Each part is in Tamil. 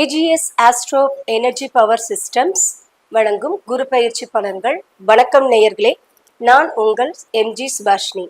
AGS astro energy power systems வழங்கும் குரு பயிற்சி பலன்கள். வணக்கம் நேயர்களே நான் உங்கள் எம்ஜி சுபாஷினி.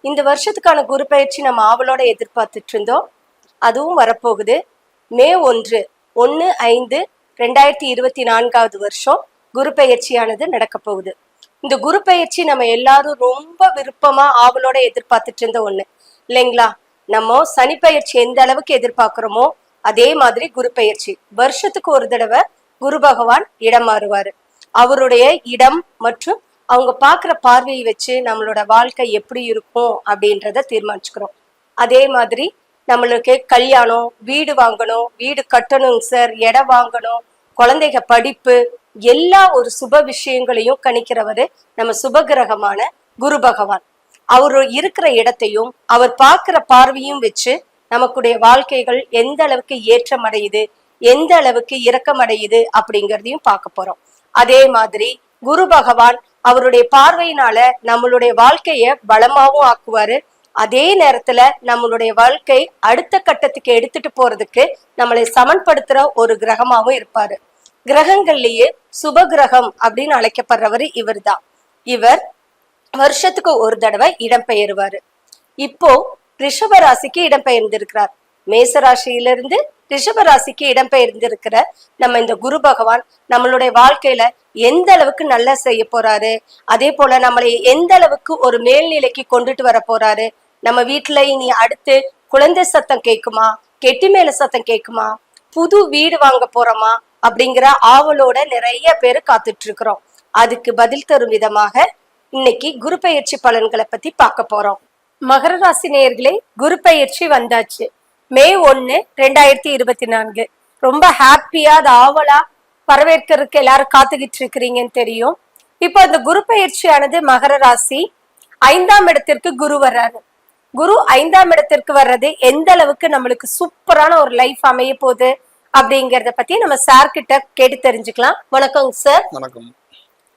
இந்த வருஷத்துக்கான குரு பயிற்சி நம்ம ஆவலோட எதிர்பார்த்துட்டு இருந்தோம். அதுவும் வரப்போகுது. மே ஒன்று ஒன்று ஐந்து ரெண்டாயிரத்தி இருபத்தி நான்காவது வருஷம் குரு பயிற்சியானது நடக்க போகுது. இந்த குரு பயிற்சி நம்ம எல்லாரும் ரொம்ப விருப்பமா ஆவலோட எதிர்பார்த்துட்டு இருந்த ஒண்ணு. இல்லைங்களா? நம்ம சனி பயிற்சி எந்த அளவுக்கு எதிர்பார்க்கிறோமோ அதே மாதிரி குரு பெயர்ச்சி வருஷத்துக்கு ஒரு தடவை குரு பகவான் இடம் மாறுவாரு. அவருடைய இடம் மற்றும் அவங்க பார்க்குற பார்வையை வச்சு நம்மளோட வாழ்க்கை எப்படி இருக்கும் அப்படின்றத தீர்மானிச்சுக்கிறோம். அதே மாதிரி நம்மளுக்கு கல்யாணம் வீடு வாங்கணும் வீடு கட்டணும் சார் இடம் வாங்கணும் குழந்தைங்க படிப்பு எல்லா ஒரு சுப விஷயங்களையும் கணிக்கிறவரு நம்ம சுபகிரகமான குரு பகவான். அவர் இருக்கிற இடத்தையும் அவர் பார்க்கிற பார்வையும் வச்சு நமக்குடைய வாழ்க்கைகள் எந்த அளவுக்கு ஏற்றம் அடையுது எந்த அளவுக்கு இரக்கம் அடையுது அப்படிங்கிறதையும் பார்க்க போறோம். அதே மாதிரி குரு பகவான் அவருடைய பார்வையினால நம்மளுடைய வாழ்க்கைய பலமாவும் ஆக்குவாரு. அதே நேரத்துல நம்மளுடைய வாழ்க்கை அடுத்த கட்டத்துக்கு எடுத்துட்டு போறதுக்கு நம்மளை சமன்படுத்துற ஒரு கிரகமாவும் இருப்பாரு. கிரகங்கள்லயே சுப கிரகம் அப்படின்னு அழைக்கப்படுறவர் இவர்தான். இவர் வருஷத்துக்கு ஒரு தடவை இடம்பெயருவாரு. இப்போ ரிஷப ராசிக்கு இடம்பெயர்ந்திருக்கிறார். மேச ராசியிலிருந்து ரிஷப ராசிக்கு இடம்பெயர்ந்திருக்கிற நம்ம இந்த குரு பகவான் நம்மளுடைய வாழ்க்கையில எந்த அளவுக்கு நல்லா செய்ய போறாரு அதே போல நம்மளை எந்த அளவுக்கு ஒரு மேல்நிலைக்கு கொண்டுட்டு வர போறாரு நம்ம வீட்டுல இனி அடுத்து குழந்தை சத்தம் கேட்குமா கெட்டி மேல சத்தம் கேட்குமா புது வீடு வாங்க போறோமா அப்படிங்கிற ஆவலோட நிறைய பேர் காத்துட்டு இருக்கிறோம் அதுக்கு பதில் தரும் விதமாக இன்னைக்கு குரு பயிற்சி பலன்களை பத்தி பார்க்க போறோம். மகர ராசி நேயர்களே குரு பெயர்ச்சி வந்தாச்சு. மே ஒன்னு ரெண்டாயிரத்தி இருபத்தி நான்கு. ரொம்ப ஹாப்பியா அது ஆவலா வரவேற்கிறதுக்கு எல்லாரும் காத்துக்கிட்டு இருக்கிறீங்கன்னு தெரியும். இப்போ அந்த குரு பெயர்ச்சியானது மகர ராசி. ஐந்தாம் இடத்திற்கு குரு வர்றாரு. குரு ஐந்தாம் இடத்திற்கு வர்றது எந்த அளவுக்கு நம்மளுக்கு சூப்பரான ஒரு லைஃப் அமைய போகுது அப்படிங்கறத பத்தி நம்ம சார் கிட்ட கேட்டு தெரிஞ்சுக்கலாம். வணக்கங்க சார் வணக்கம்.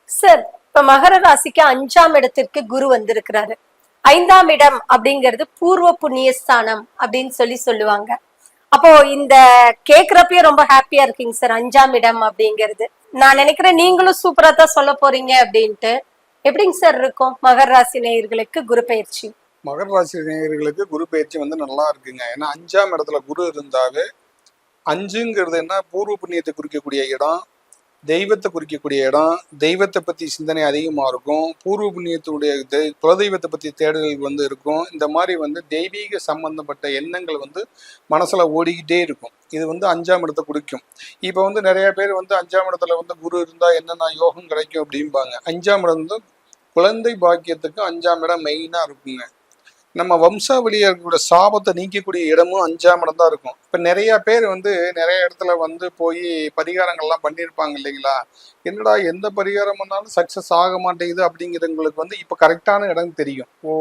சார் இப்ப மகர ராசிக்கு அஞ்சாம் இடத்திற்கு குரு வந்திருக்கிறாரு. ஐந்தாம் இடம் அப்படிங்கிறது பூர்வ புண்ணிய ஸ்தானம் அப்படின்னு சொல்லி சொல்லுவாங்க. அப்போ இந்த கேக்குறப்பயே ரொம்ப ஹாப்பியா இருக்கீங்க சார் அஞ்சாம் இடம் அப்படிங்கிறது. நான் நினைக்கிறேன் நீங்களும் சூப்பரா தான் சொல்ல போறீங்க அப்படின்ட்டு. எப்படிங்க சார் இருக்கும்? மகர ராசி நேயர்களுக்கு குரு பயிற்சி. மகர ராசி நேயர்களுக்கு குரு பயிற்சி வந்து நல்லா இருக்குங்க. ஏன்னா அஞ்சாம் இடத்துல குரு இருந்தாவே அஞ்சுங்கிறது என்ன? பூர்வ புண்ணியத்தை குறிக்கக்கூடிய இடம். தெய்வத்தை குறிக்கக்கூடிய இடம் தெய்வத்தை பத்தி சிந்தனை அதிகமாக இருக்கும். பூர்வ புண்ணியத்துடைய குலதெய்வத்தை பத்தி தேடல்கள் வந்து இருக்கும். இந்த மாதிரி வந்து தெய்வீக சம்பந்தப்பட்ட எண்ணங்கள் வந்து மனசுல ஓடிக்கிட்டே இருக்கும். இது வந்து அஞ்சாம் இடத்தை குறிக்கும். இப்போ வந்து நிறைய பேர் வந்து அஞ்சாம் இடத்துல வந்து குரு இருந்தா என்னென்ன யோகம் கிடைக்கும் அப்படிம்பாங்க. அஞ்சாம் இடம் வந்து குழந்தை பாக்கியத்துக்கு அஞ்சாம் இடம் மெயினா இருக்குங்க. நம்ம வம்சாவளியாக இருக்கக்கூடிய சாபத்தை நீக்கக்கூடிய இடமும் அஞ்சாம் இடம் தான் இருக்கும். இப்போ நிறைய பேர் வந்து நிறைய இடத்துல வந்து போய் பரிகாரங்கள்லாம் பண்ணியிருப்பாங்க இல்லைங்களா? என்னடா எந்த பரிகாரம் பண்ணாலும் சக்ஸஸ் ஆக மாட்டேங்குது அப்படிங்கிறவங்களுக்கு வந்து இப்போ கரெக்டான இடம் தெரியும். ஓ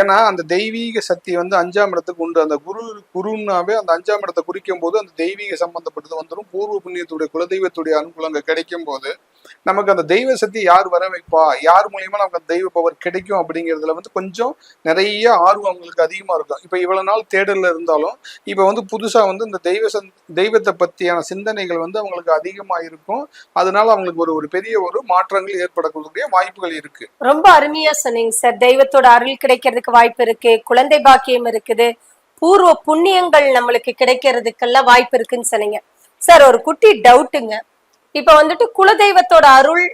ஏன்னா அந்த தெய்வீக சக்தி வந்து அஞ்சாம் இடத்துக்கு உண்டு. அந்த குரு குருன்னாவே அந்த அஞ்சாம் இடத்தை குறிக்கும் போது அந்த தெய்வீக சம்பந்தப்பட்டது வந்துடும் பூர்வ புண்ணியத்துடைய குலதெய்வத்துடைய அனுகூலங்கள் கிடைக்கும் போது நமக்கு அந்த தெய்வ சக்தி யார் வர வைப்பா? யார் மூலியமா நமக்கு அந்த தெய்வ பவர் கிடைக்கும் அப்படிங்கிறதுல வந்து கொஞ்சம் நிறைய ஆர்வம் அவங்களுக்கு அதிகமாக இருக்கும். இப்போ இவ்வளோ நாள் தேடல இருந்தாலும் இப்போ வந்து புதுசாக வந்து இந்த தெய்வ தெய்வத்தை பற்றியான சிந்தனைகள் வந்து அவங்களுக்கு அதிகமாக இருக்கும் அதனால அவங்களுக்கு ஒரு ஒரு பெரிய ஒரு மாற்றங்கள் ஏற்படக்கூடிய வாய்ப்புகள் இருக்கு. ரொம்ப அருமையா சொன்னீங்க சார். தெய்வத்தோட அருள் கிடைக்கிறதுக்கு வாய்ப்பு இருக்கு குழந்தை பாக்கியம் இருக்குது பூர்வ புண்ணியங்கள் நம்மளுக்கு கிடைக்கிறதுக்கெல்லாம் வாய்ப்பு இருக்குன்னு சொன்னீங்க. சார் ஒரு குட்டி டவுட்டுங்க. இப்ப வந்துட்டு குலதெய்வத்தோட அருள்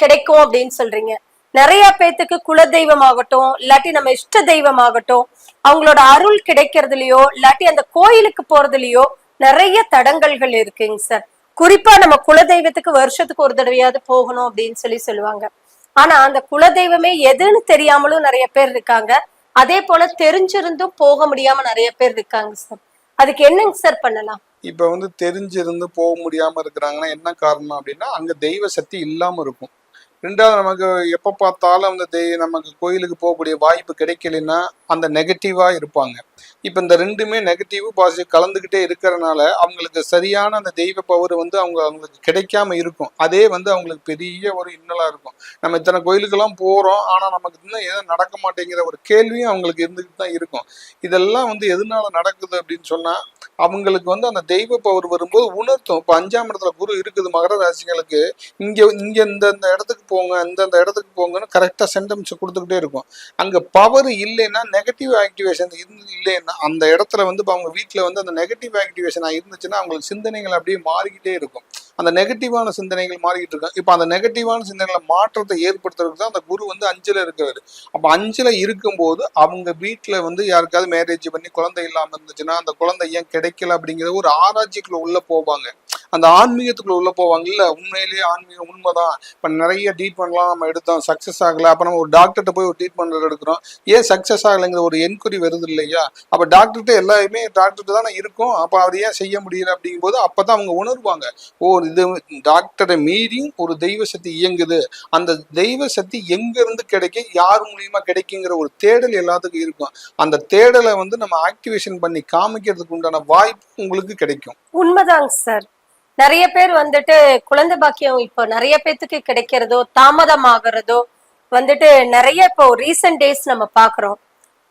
கிடைக்கும் அப்படின்னு சொல்றீங்க. நிறைய பேத்துக்கு குலதெய்வம் ஆகட்டும் இல்லாட்டி நம்ம இஷ்ட தெய்வம் ஆகட்டும் அவங்களோட அருள் கிடைக்கிறதுலயோ இல்லாட்டி அந்த கோயிலுக்கு போறதுலயோ நிறைய தடங்கல்கள் இருக்குங்க சார். குறிப்பா நம்ம குலதெய்வத்துக்கு வருஷத்துக்கு ஒரு தடவையாவது போகணும் அப்படின்னு சொல்லி சொல்லுவாங்க. ஆனா அந்த குலதெய்வமே எதுன்னு தெரியாமலும் நிறைய பேர் இருக்காங்க. அதே போல தெரிஞ்சிருந்தும் போக முடியாம நிறைய பேர் இருக்காங்க சார். அதுக்கு என்னங்க சார் பண்ணலாம்? இப்ப வந்து தெரிஞ்சிருந்து போக முடியாம இருக்கிறாங்கன்னா என்ன காரணம் அப்படின்னா அங்க தெய்வ சக்தி இல்லாம இருக்கும். ரெண்டாவது நமக்கு எப்ப பார்த்தாலும் அந்த தெய் நமக்கு கோயிலுக்கு போகக்கூடிய வாய்ப்பு கிடைக்கலன்னா அந்த நெகட்டிவாக இருப்பாங்க. இப்போ இந்த ரெண்டுமே நெகட்டிவ் பாசிட்டிவ் கலந்துக்கிட்டே இருக்கிறனால அவங்களுக்கு சரியான அந்த தெய்வ பவர் வந்து அவங்க அவங்களுக்கு கிடைக்காம இருக்கும். அதே வந்து அவங்களுக்கு பெரிய ஒரு இன்னலாக இருக்கும். நம்ம இத்தனை கோயிலுக்கெல்லாம் போகிறோம் ஆனால் நமக்கு இன்னும் எதுவும் நடக்க மாட்டேங்கிற ஒரு கேள்வியும் அவங்களுக்கு இருந்துக்கிட்டு தான் இருக்கும். இதெல்லாம் வந்து எதனால நடக்குது அப்படின்னு சொன்னால் அவங்களுக்கு வந்து அந்த தெய்வ பவர் வரும்போது உணர்த்தும். இப்போ அஞ்சாம் இடத்துல குரு இருக்குது மகர ராசிகளுக்கு. இங்கே இங்கே இந்த இந்த இடத்துக்கு போங்க இந்த இந்த இடத்துக்கு போங்கன்னு கரெக்டாக சென்டென்ஸ் கொடுத்துக்கிட்டே இருக்கும். அங்கே பவர் இல்லைன்னா நெகட்டிவ் ஆக்டிவேஷன் இருந்து இல்லைன்னா அந்த இடத்துல வந்து இப்போ அவங்க வீட்டில் வந்து அந்த நெகட்டிவ் ஆக்டிவேஷன் இருந்துச்சுன்னா அவங்களுக்கு சிந்தனைகள் அப்படியே மாறிக்கிட்டே இருக்கும். அந்த நெகட்டிவான சிந்தனைகள் மாறிக்கிட்டு இருக்கும். இப்போ அந்த நெகட்டிவான சிந்தனைகளை மாற்றத்தை ஏற்படுத்துறதுக்கு தான் அந்த குரு வந்து அஞ்சில் இருக்கிறாரு. அப்போ அஞ்சில் இருக்கும்போது அவங்க வீட்டில் வந்து யாருக்காவது மேரேஜ் பண்ணி குழந்தை இல்லாமல் இருந்துச்சுன்னா அந்த குழந்தை ஏன் கிடைக்கல அப்படிங்கிற ஒரு ஆராய்ச்சிக்குள்ள உள்ளே போவாங்க. அந்த ஆன்மீகத்துக்குள்ள உள்ள போவாங்க இல்ல உண்மையிலேயே ஆன்மீகம் உண்மைதான். இப்ப நிறைய ட்ரீட்மெண்ட்லாம் நம்ம எடுத்தோம் சக்சஸ் ஆகல அப்ப நம்ம ஒரு டாக்டர்கிட்ட போய் ஒரு ட்ரீட்மெண்ட் எடுக்கிறோம். ஏன் சக்சஸ் ஆகலைங்கிற ஒரு என்கொயரி வருது இல்லையா? அப்ப டாக்டர்கிட்ட எல்லாருமே டாக்டர்கிட்ட தானே இருக்கும். அப்ப அவர் ஏன் செய்ய முடியல அப்படிங்கும்போது அப்பதான் அவங்க உணர்வாங்க. ஓ இது டாக்டரை மீறியும் ஒரு தெய்வ சக்தி இயங்குது. அந்த தெய்வ சக்தி எங்க இருந்து கிடைக்கும்? யார் மூலியமா கிடைக்குங்கிற ஒரு தேடல் எல்லாத்துக்கும் இருக்கும். அந்த தேடலை வந்து நம்ம ஆக்டிவேஷன் பண்ணி காமிக்கிறதுக்கு உண்டான வாய்ப்பு உங்களுக்கு கிடைக்கும். உண்மைதாங்க சார். நிறைய பேர் வந்துட்டு குழந்தை பாக்கியம் இப்போ நிறைய பேத்துக்கு கிடைக்கிறதோ தாமதமாகறதோ வந்துட்டு நிறைய இப்போ ரீசன்ட் டேஸ் நம்ம பாக்குறோம்.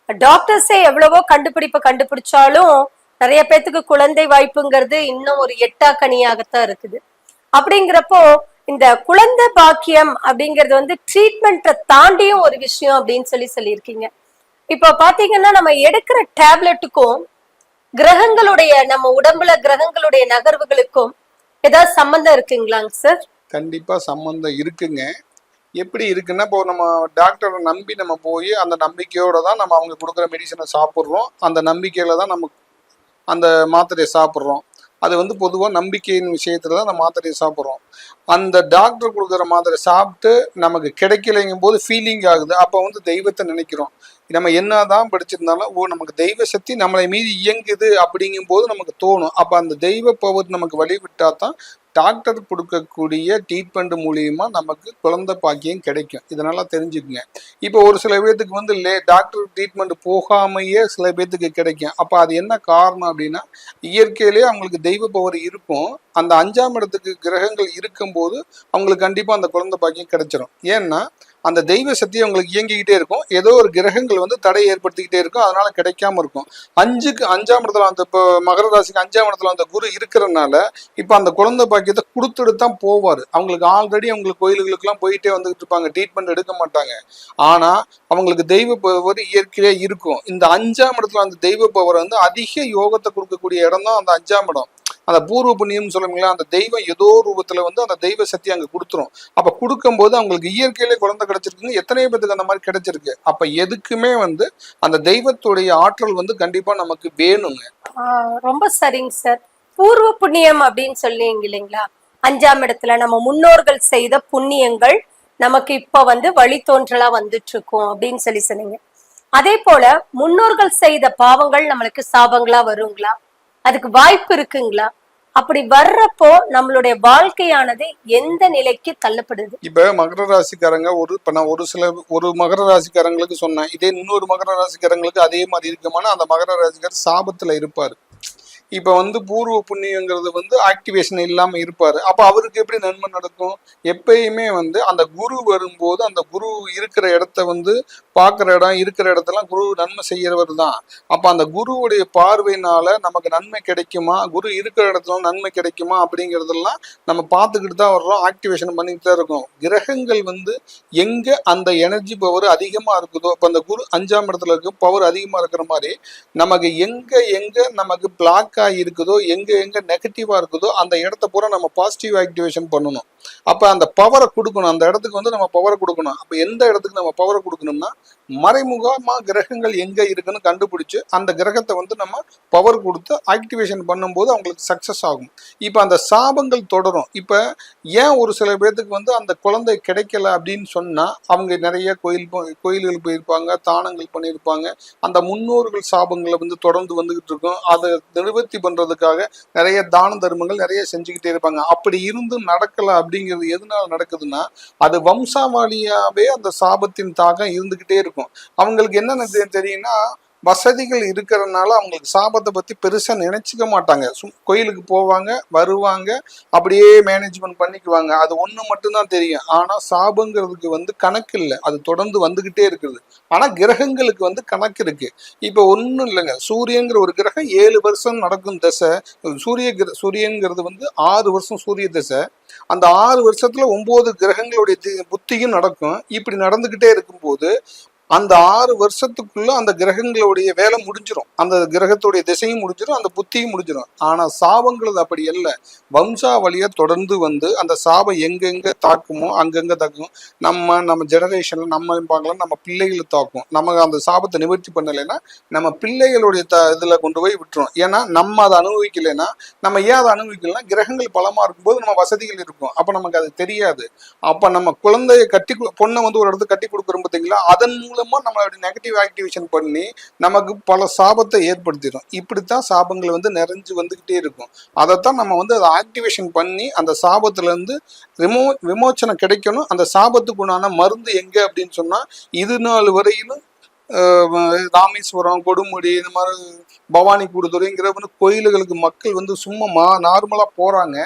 டாக்டர்ஸே எவ்வளவோ கண்டுபிடிப்பு கண்டுபிடிச்சாலும் நிறைய பேத்துக்கு குழந்தை வாய்ப்புங்கிறது இன்னும் ஒரு எட்டா கனியாகத்தான் இருக்குது. அப்படிங்கிறப்போ இந்த குழந்தை பாக்கியம் அப்படிங்கிறது வந்து ட்ரீட்மெண்ட்டை தாண்டியும் ஒரு விஷயம் அப்படின்னு சொல்லி சொல்லியிருக்கீங்க. இப்போ பாத்தீங்கன்னா நம்ம எடுக்கிற டேப்லெட்டுக்கும் கிரகங்களுடைய நம்ம உடம்புல கிரகங்களுடைய நகர்வுகளுக்கும் ஏதாவது சம்பந்தம் இருக்குங்களாங்க சார் கண்டிப்பா சம்மந்தம் இருக்குங்க. எப்படி இருக்குன்னா இப்போ நம்ம டாக்டரை நம்பி நம்ம போய் அந்த நம்பிக்கையோட தான் நம்ம அவங்க கொடுக்குற மெடிசனை சாப்பிட்றோம். அந்த நம்பிக்கையில தான் நம்ம அந்த மாத்திரையை சாப்பிட்றோம். அது வந்து பொதுவாக நம்பிக்கையின் விஷயத்துல தான் அந்த மாத்திரையை சாப்பிட்றோம். அந்த டாக்டர் கொடுக்குற மாத்திரை சாப்பிட்டு நமக்கு கிடைக்கலைங்கும் போது ஃபீலிங் ஆகுது. அப்போ வந்து தெய்வத்தை நினைக்கிறோம். நம்ம என்னதான் படிச்சிருந்தாலும் ஓ நமக்கு தெய்வ சக்தி நம்மளை மீது இயங்குது அப்படிங்கும் போது நமக்கு தோணும். அப்போ அந்த தெய்வ பவர் நமக்கு வழிவிட்டா தான் டாக்டர் கொடுக்கக்கூடிய ட்ரீட்மெண்ட் மூலியமா நமக்கு குழந்தை பாக்கியம் கிடைக்கும். இதனால தெரிஞ்சுக்குங்க. இப்போ ஒரு சில பேர்த்துக்கு வந்து லே டாக்டர் ட்ரீட்மெண்ட் போகாமையே சில பேர்த்துக்கு கிடைக்கும். அப்போ அது என்ன காரணம் அப்படின்னா இயற்கையிலேயே அவங்களுக்கு தெய்வ பவர் இருக்கும். அந்த அஞ்சாம் இடத்துக்கு கிரகங்கள் இருக்கும்போது அவங்களுக்கு கண்டிப்பாக அந்த குழந்தை பாக்கியம் கிடைச்சிடும் ஏன்னா அந்த தெய்வ சக்தி அவங்களுக்கு இயங்கிக்கிட்டே இருக்கும். ஏதோ ஒரு கிரகங்கள் வந்து தடை ஏற்படுத்திக்கிட்டே இருக்கும். அதனால கிடைக்காம இருக்கும். அஞ்சுக்கு அஞ்சாம் இடத்துல அந்த இப்போ மகர ராசிக்கு அஞ்சாம் இடத்துல அந்த குரு இருக்கிறனால இப்போ அந்த குழந்தை பாக்கியத்தை கொடுத்துட்டு தான் போவார். அவங்களுக்கு ஆல்ரெடி அவங்களுக்கு கோயில்களுக்கெல்லாம் போயிட்டே வந்துகிட்டு இருப்பாங்க. ட்ரீட்மெண்ட் எடுக்க மாட்டாங்க. ஆனா அவங்களுக்கு தெய்வ பவர் இயற்கையாக இருக்கும். இந்த அஞ்சாம் இடத்துல அந்த தெய்வ பவர் வந்து அதிக யோகத்தை கொடுக்கக்கூடிய இடம் தான் அந்த அஞ்சாம் இடம். அந்த பூர்வ புண்ணியம்னு சொல்லுவீங்களா அந்த தெய்வம் ஏதோ ரூபத்துல வந்து அந்த தெய்வ சக்தி அங்க கொடுத்துரும். அப்ப கொடுக்கும்போது அவங்களுக்கு இயற்கையிலே குழந்தை கிடைச்சிருக்குங்க எத்தனை பேத்துக்கு அந்த மாதிரி கிடைச்சிருக்கு. அப்ப எதுக்குமே வந்து அந்த தெய்வத்துடைய ஆற்றல் வந்து கண்டிப்பா நமக்கு வேணுங்க. ரொம்ப சரிங்க சார். பூர்வ புண்ணியம் அப்படின்னு சொல்லிங்க இல்லைங்களா? அஞ்சாம் இடத்துல நம்ம முன்னோர்கள் செய்த புண்ணியங்கள் நமக்கு இப்ப வந்து வழித்தோன்றலா வந்துட்டு இருக்கும் அப்படின்னு சொல்லி சொன்னீங்க. அதே போல முன்னோர்கள் செய்த பாவங்கள் நம்மளுக்கு சாபங்களா வருங்களா? அதுக்கு வாய்ப்பு இருக்குங்களா? அப்படி வர்றப்போ நம்மளுடைய வாழ்க்கையானது எந்த நிலைக்கு தள்ளப்படுது? இப்ப மகர ராசிக்காரங்க ஒரு இப்ப நான் ஒரு சில ஒரு மகர ராசிக்காரங்களுக்கு சொன்னேன். இதே இன்னொரு மகர ராசிக்காரங்களுக்கு அதே மாதிரி இருக்குமானா அந்த மகர ராசிக்காரர் சாபத்துல இருப்பாரு. இப்ப வந்து பூர்வ புண்ணியங்கிறது வந்து ஆக்டிவேஷன் இல்லாம இருப்பாரு. அப்ப அவருக்கு எப்படி நன்மை நடக்கும்? எப்பயுமே வந்து அந்த குரு வரும்போது அந்த குரு இருக்கிற இடத்த வந்து பார்க்குற இடம் இருக்கிற இடத்தெல்லாம் குரு நன்மை செய்யறவர் தான். அப்ப அந்த குருவுடைய பார்வையினால நமக்கு நன்மை கிடைக்குமா? குரு இருக்கிற இடத்துல நன்மை கிடைக்குமா? அப்படிங்கறதெல்லாம் நம்ம பார்த்துக்கிட்டு தான் வர்றோம். ஆக்டிவேஷன் பண்ணிட்டு தான் இருக்கோம். கிரகங்கள் வந்து எங்க அந்த எனர்ஜி பவர் அதிகமா இருக்குதோ இப்போ அந்த குரு அஞ்சாம் இடத்துல இருக்க பவர் அதிகமா இருக்கிற மாதிரி நமக்கு எங்க எங்க நமக்கு பிளாக் ஆகி இருக்குதோ எங்க எங்க நெகட்டிவா இருக்குதோ அந்த இடத்த பூரா நம்ம பாசிட்டிவ் ஆக்டிவேஷன் பண்ணணும். அப்ப அந்த பவரை கொடுக்கணும். அந்த இடத்துக்கு வந்து நம்ம பவரை கொடுக்கணும். அப்போ எந்த இடத்துக்கு நம்ம பவரை கொடுக்கணும்னா மறைமுகமாக கிரகங்கள் எங்க இருக்குன்னு கண்டுபிடிச்சு அந்த கிரகத்தை வந்து நம்ம பவர் கொடுத்து ஆக்டிவேஷன் பண்ணும்போது அவங்களுக்கு சக்ஸஸ் ஆகும். இப்ப அந்த சாபங்கள் தொடரும். இப்ப ஏன் ஒரு சில பேர்த்துக்கு வந்து அந்த குழந்தை கிடைக்கல அப்படின்னு சொன்னா அவங்க நிறைய கோயில் கோயில்கள் போயிருப்பாங்க தானங்கள் பண்ணியிருப்பாங்க. அந்த முன்னோர்கள் சாபங்களை வந்து தொடர்ந்து வந்துகிட்டு இருக்கும். அதை நிவர்த்தி பண்றதுக்காக நிறைய தான தர்மங்கள் நிறைய செஞ்சுக்கிட்டே இருப்பாங்க. அப்படி இருந்து நடக்கலை அப்படிங்கிறது எதனால நடக்குதுன்னா அது வம்சாவாளியாவே அந்த சாபத்தின் தாக்கம் இருந்துகிட்டே இருக்கும். அவங்களுக்கு என்னென்ன தெரியும்னா வசதிகள் இருக்கிறதுனால அவங்களுக்கு சாபத்தை பத்தி பெருசா நினைச்சுக்க மாட்டாங்க. சும் கோயிலுக்கு போவாங்க வருவாங்க அப்படியே மேனேஜ்மெண்ட் பண்ணிக்குவாங்க. அது ஒண்ணு மட்டும்தான் தெரியும். ஆனா சாபங்கிறதுக்கு வந்து கணக்கு இல்லை. அது தொடர்ந்து வந்துகிட்டே இருக்குது. ஆனா கிரகங்களுக்கு வந்து கணக்கு இருக்கு. இப்ப ஒன்றும் இல்லைங்க. சூரியங்கிற ஒரு கிரகம் ஏழு வருஷம் நடக்கும் தசை. சூரிய கிர சூரியங்கிறது வந்து ஆறு வருஷம் சூரிய தசை. அந்த ஆறு வருஷத்துல ஒன்பது கிரகங்களுடைய புத்தியும் நடக்கும். இப்படி நடந்துகிட்டே இருக்கும்போது அந்த ஆறு வருஷத்துக்குள்ள அந்த கிரகங்களுடைய வேலை முடிஞ்சிடும் அந்த கிரகத்துடைய திசையும் முடிஞ்சிடும் அந்த புத்தியும் முடிஞ்சிடும் ஆனா சாபங்கிறது அப்படி அல்ல. வம்சாவளியா தொடர்ந்து வந்து அந்த சாபம் எங்கெங்க தாக்குமோ அங்கங்கே தாக்கும் நம்ம நம்ம ஜெனரேஷன்ல நம்ம பார்க்கலாம் நம்ம பிள்ளைகளை தாக்கும். நம்ம அந்த சாபத்தை நிவர்த்தி பண்ணலைன்னா நம்ம பிள்ளைகளுடைய த இதுல கொண்டு போய் விட்டுரும். ஏன்னா நம்ம அதை அனுபவிக்கலைன்னா நம்ம ஏன் அதை அனுபவிக்கலைன்னா கிரகங்கள் பலமா இருக்கும்போது நம்ம வசதிகள் இருக்கும். அப்ப நமக்கு அது தெரியாது. அப்ப நம்ம குழந்தைய கட்டி பொண்ணை வந்து ஒரு இடத்துக்கு கட்டி கொடுக்குறோம் பார்த்தீங்களா? அதன் மூலம் நம்ம நெகட்டிவ் ஆக்டிவேஷன் பண்ணி நமக்கு பல சாபத்தை ஏற்படுத்திடும். இப்படித்தான் சாபங்கள் வந்து நிறைஞ்சு வந்துகிட்டே இருக்கும். அதைத்தான் நம்ம வந்து அதை ஆக்டிவேஷன் பண்ணி அந்த சாபத்துலேருந்து விமோ விமோச்சனம் கிடைக்கணும். அந்த சாபத்துக்கு உண்டான மருந்து எங்க அப்படின்னு சொன்னா இது நாள் வரையிலும் ராமேஸ்வரம் கொடுமுடி இந்த மாதிரி பவானி கூடுதுறைங்கிற வந்து கோயில்களுக்கு மக்கள் வந்து சும்மா மா நார்மலாக போகிறாங்க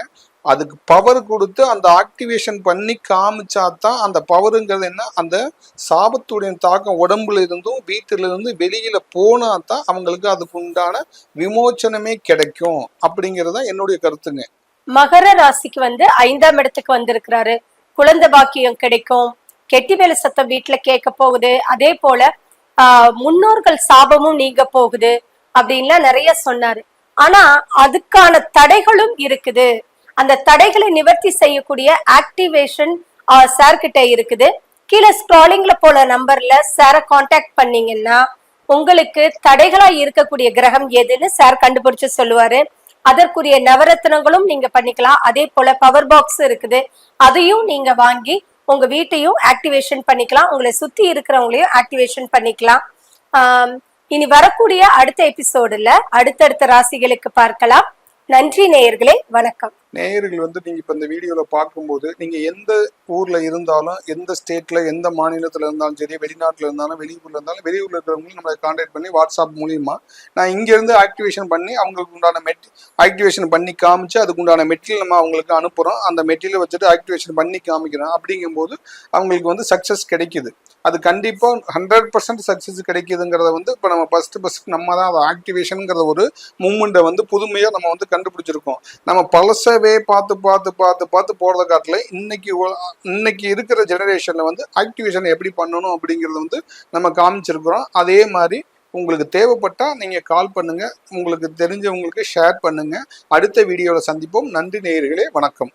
அதுக்கு பவர் கொடுத்து அந்த ஆக்டிவேஷன் பண்ணி காமிச்சா தான் அந்த பவருங்கிறது என்ன? அந்த சாபத்துடைய தாக்கம் உடம்புல இருந்தும் வீட்டுல இருந்து வெளியில போனா தான் அவங்களுக்கு அதுக்கு உண்டான விமோச்சனமே கிடைக்கும். அப்படிங்கிறது தான் என்னுடைய கருத்துங்க. மகர ராசிக்கு வந்து ஐந்தாம் இடத்துக்கு வந்திருக்கிறாரு. குழந்தை பாக்கியம் கிடைக்கும். கெட்டி வேலை சத்தம் வீட்டுல கேட்க போகுது. அதே போல ஆஹ் முன்னோர்கள் சாபமும் நீங்க போகுது. அப்படின்லாம் நிறைய சொன்னாரு. ஆனா அதுக்கான தடைகளும் இருக்குது. அந்த தடைகளை நிவர்த்தி செய்யக்கூடிய ஆக்டிவேஷன் சார் கிட்ட இருக்குது. கீழே ஸ்க்ராலிங்ல போல நம்பர்ல சாரை காண்டாக்ட் பண்ணீங்கன்னா உங்களுக்கு தடைகளா இருக்கக்கூடிய கிரகம் எதுன்னு சார் கண்டுபிடிச்சு சொல்லுவாரு. அதற்குரிய நவரத்னங்களும் நீங்க பண்ணிக்கலாம். அதே போல பவர் பாக்ஸ் இருக்குது. அதையும் நீங்க வாங்கி உங்க வீட்டையும் ஆக்டிவேஷன் பண்ணிக்கலாம். உங்களை சுத்தி இருக்கிறவங்களையும் ஆக்டிவேஷன் பண்ணிக்கலாம். இனி வரக்கூடிய அடுத்த எபிசோடுல அடுத்தடுத்த ராசிகளுக்கு பார்க்கலாம். நன்றி நேயர்களே வணக்கம். நேயர்கள் வந்து நீங்க இப்ப இந்த வீடியோல பார்க்கும்போது நீங்க எந்த ஊர்ல இருந்தாலும் எந்த ஸ்டேட்ல எந்த மாநிலத்துல இருந்தாலும் சரி வெளிநாட்டுல இருந்தாலும் வெளியூர்ல இருந்தாலும் வெளியூர்ல இருக்கிறவங்களும் நம்மளை கான்டாக்ட் பண்ணி வாட்ஸ்அப் மூலியமா நான் இங்க இருந்து ஆக்டிவேஷன் பண்ணி அவங்களுக்கு உண்டான மெட் ஆக்டிவேஷன் பண்ணி காமிச்சு அதுக்கு உண்டான மெட்டீரியல் நம்ம அவங்களுக்கு அனுப்புறோம். அந்த மெட்டீரியல் வச்சுட்டு ஆக்டிவேஷன் பண்ணி காமிக்கிறோம். அப்படிங்கும்போது அவங்களுக்கு வந்து சக்சஸ் கிடைக்குது. அது கண்டிப்பா ஹண்ட்ரட் பர்சன்ட் சக்சஸ் கிடைக்குதுங்கிறத வந்து இப்போ நம்ம ஃபர்ஸ்ட் ஃபர்ஸ்ட் நம்ம தான் அதை ஆக்டிவேஷனுங்கிற ஒரு மூமெண்ட்டை வந்து புதுமையா நம்ம வந்து கண்டுபிடிச்சிருக்கோம். நம்ம ஏற்கனவே பார்த்து பார்த்து பார்த்து பார்த்து போகிறத காட்டில் இன்னைக்கு இன்னைக்கு இருக்கிற ஜெனரேஷனில் வந்து ஆக்டிவேஷன் எப்படி பண்ணணும் அப்படிங்கிறது வந்து நம்ம காமிச்சிருக்கிறோம். அதே மாதிரி உங்களுக்கு தேவைப்பட்டால் நீங்கள் கால் பண்ணுங்கள் உங்களுக்கு தெரிஞ்சவங்களுக்கு ஷேர் பண்ணுங்கள் அடுத்த வீடியோவில் சந்திப்போம். நன்றி நேயர்களே. வணக்கம்.